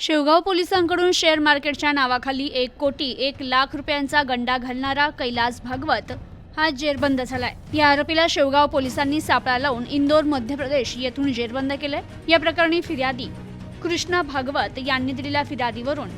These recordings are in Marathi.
शेवगाव पोलिसांकडून शेअर मार्केटच्या नावाखाली एक कोटी एक लाख रुपयांचा गंडा घालणारा कैलास भागवत हा जेरबंद झालाय. या आरोपीला शेवगाव पोलिसांनी सापळा लावून इंदोर मध्य प्रदेश येथून जेरबंद केलंय. या प्रकरणी फिर्यादी कृष्णा भागवत यांनी दिलेल्या फिर्यादीवरून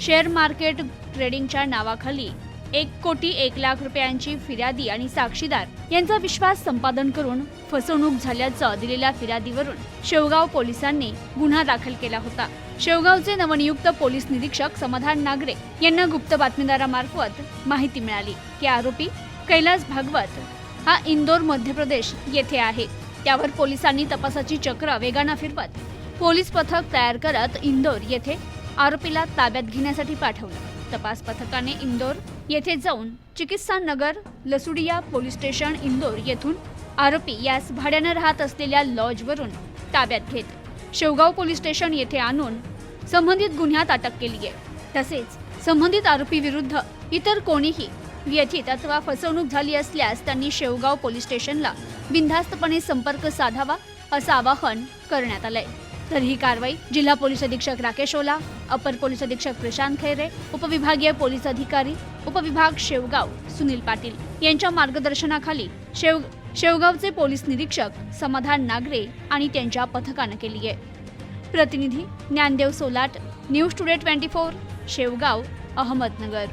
शेअर मार्केट ट्रेडिंगच्या नावाखाली एक कोटी एक लाख रुपयांची फिर्यादी आणि साक्षीदार यांचा विश्वास संपादन करून फसवणूक झाल्याचं दिलेल्या फिर्यादीवरून शेवगाव पोलिसांनी गुन्हा दाखल केला होता. शेवगावचे नवनियुक्त पोलीस निरीक्षक समाधान नागरे यांना गुप्त बातमीदारामार्फत माहिती मिळाली. की आरोपी कैलास भागवत हा इंदोर मध्य प्रदेश येथे आहे. त्यावर पोलिसांनी तपासाची चक्र वेगानं फिरवत पोलीस पथक तयार करत इंदोर येथे आरोपीला ताब्यात घेण्यासाठी पाठवलं. तपास पथकाने इंदोर येथे जाऊन चिकित्सा नगर लसुडिया पोलीस स्टेशन इंदोर येथून आरोपी यास भाड्यानं राहत असलेल्या लॉजवरून ताब्यात घेत शेवगाव पोलीस स्टेशन येथे आणून संबंधित गुन्ह्यात अटक केली आहे. तसेच संबंधित आरोपी विरुद्ध इतर कोणीही व्यथित अथवा फसवणूक झाली असल्यास त्यांनी शेवगाव पोलीस स्टेशनला बिनधास्तपणे संपर्क साधावा असं आवाहन करण्यात आलंय. तर ही कारवाई जिल्हा पोलीस अधीक्षक राकेश ओला अपर पोलीस अधीक्षक प्रशांत खैरे उपविभागीय पोलीस अधिकारी उपविभाग शेवगाव सुनील पाटील. यांच्या मार्गदर्शनाखाली शेव शेवगावचे पोलीस निरीक्षक समाधान नागरे आणि त्यांच्या पथकानं केली आहे. प्रतिनिधी Dnyandev Solat news today twenty four Shevgaon Ahmednagar.